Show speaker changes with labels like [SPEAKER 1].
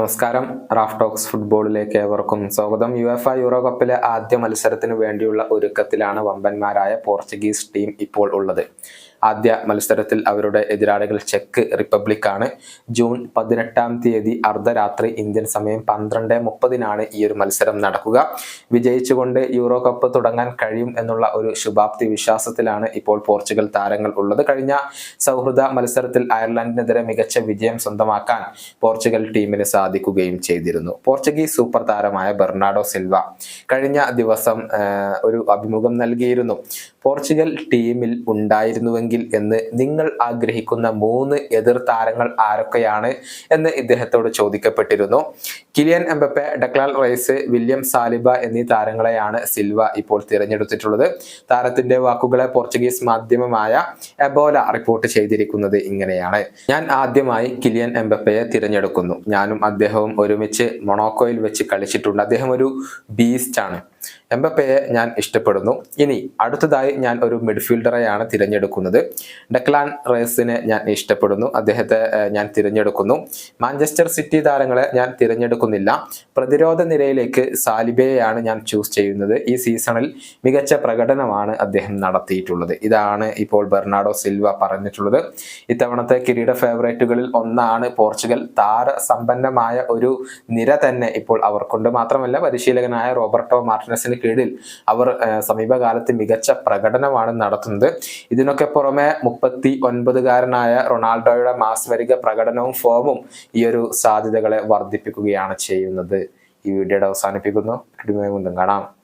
[SPEAKER 1] നമസ്കാരം. Raf talks ഫുട്ബോളിലേക്ക് ഏവർക്കും സ്വാഗതം. യു എഫ് യൂറോ കപ്പിലെ ആദ്യ മത്സരത്തിന് വേണ്ടിയുള്ള ഒരുക്കത്തിലാണ് വമ്പന്മാരായ പോർച്ചുഗീസ് ടീം ഇപ്പോൾ ഉള്ളത്. ആദ്യ മത്സരത്തിൽ അവരുടെ എതിരാളികൾ ചെക്ക് റിപ്പബ്ലിക് ആണ് ജൂൺ പതിനെട്ടാം തീയതി അർദ്ധരാത്രി ഇന്ത്യൻ സമയം പന്ത്രണ്ട് മുപ്പതിനാണ് ഈ ഒരു മത്സരം നടക്കുക. വിജയിച്ചുകൊണ്ട് യൂറോ കപ്പ് തുടങ്ങാൻ കഴിയും എന്നുള്ള ഒരു ശുഭാപ്തി വിശ്വാസത്തിലാണ് ഇപ്പോൾ പോർച്ചുഗൽ താരങ്ങൾ ഉള്ളത്. കഴിഞ്ഞ സൗഹൃദ മത്സരത്തിൽ അയർലൻഡിനെതിരെ മികച്ച വിജയം സ്വന്തമാക്കാൻ പോർച്ചുഗൽ ടീമിന് സാധിക്കുകയും ചെയ്തിരുന്നു. പോർച്ചുഗീസ് സൂപ്പർ താരമായ ബെർണാഡോ സിൽവ കഴിഞ്ഞ ദിവസം ഒരു അഭിമുഖം നൽകിയിരുന്നു. പോർച്ചുഗൽ ടീമിൽ ഉണ്ടായിരുന്നുവെങ്കിൽ എന്ന് നിങ്ങൾ ആഗ്രഹിക്കുന്ന മൂന്ന് എതിർ താരങ്ങൾ ആരൊക്കെയാണ് എന്ന് ഇദ്ദേഹത്തോട് ചോദിക്കപ്പെട്ടിരുന്നു. Kylian Mbappe Declan Rice William Saliba എന്നീ താരങ്ങളെയാണ് സിൽവ ഇപ്പോൾ തിരഞ്ഞെടുത്തിട്ടുള്ളത്. താരത്തിന്റെ വാക്കുകളെ പോർച്ചുഗീസ് മാധ്യമമായ എബോല റിപ്പോർട്ട് ചെയ്തിരിക്കുന്നത് ഇങ്ങനെയാണ്. ഞാൻ ആദ്യമായി കിലിയൻ എംബപ്പയെ തിരഞ്ഞെടുക്കുന്നു. ഞാനും അദ്ദേഹവും ഒരുമിച്ച് മൊണോക്കോയിൽ വെച്ച് കളിച്ചിട്ടുണ്ട്. അദ്ദേഹം ഒരു ബീസ്റ്റ് ആണ്. എംബപ്പയെ ഞാൻ ഇഷ്ടപ്പെടുന്നു. ഇനി അടുത്തതായി ഞാൻ ഒരു മിഡ്ഫീൽഡറെയാണ് തിരഞ്ഞെടുക്കുന്നത്. ഡെക്ലാൻ റേസിനെ ഞാൻ ഇഷ്ടപ്പെടുന്നു. അദ്ദേഹത്തെ ഞാൻ തിരഞ്ഞെടുക്കുന്നു. മാഞ്ചസ്റ്റർ സിറ്റി താരങ്ങളെ ഞാൻ തിരഞ്ഞെടുക്കുന്നില്ല. പ്രതിരോധ നിരയിലേക്ക് സാലിബയെയാണ് ഞാൻ ചൂസ് ചെയ്യുന്നത്. ഈ സീസണിൽ മികച്ച പ്രകടനമാണ് അദ്ദേഹം നടത്തിയിട്ടുള്ളത്. ഇതാണ് ഇപ്പോൾ ബെർണാഡോ സിൽവ പറഞ്ഞിട്ടുള്ളത്. ഇത്തവണത്തെ കിരീട ഫേവറേറ്റുകളിൽ ഒന്നാണ് പോർച്ചുഗൽ. താരസമ്പന്നമായ ഒരു നിര തന്നെ ഇപ്പോൾ അവർക്കുണ്ട്. മാത്രമല്ല പരിശീലകനായ റോബർട്ടോ മാർട്ടിനസിന് കീഴിൽ അവർ സമീപകാലത്ത് മികച്ച പ്രകടനമാണ് നടത്തുന്നത്. ഇതിനൊക്കെ പുറമെ മുപ്പത്തി ഒൻപതുകാരനായ റൊണാൾഡോയുടെ മാസ്വരിക പ്രകടനവും ഫോമും ഈ ഒരു സാധ്യതകളെ വർദ്ധിപ്പിക്കുകയാണ് ചെയ്യുന്നത്. ഈ വീഡിയോയുടെ അവസാനിപ്പിക്കുന്നു. വീണ്ടും കാണാം.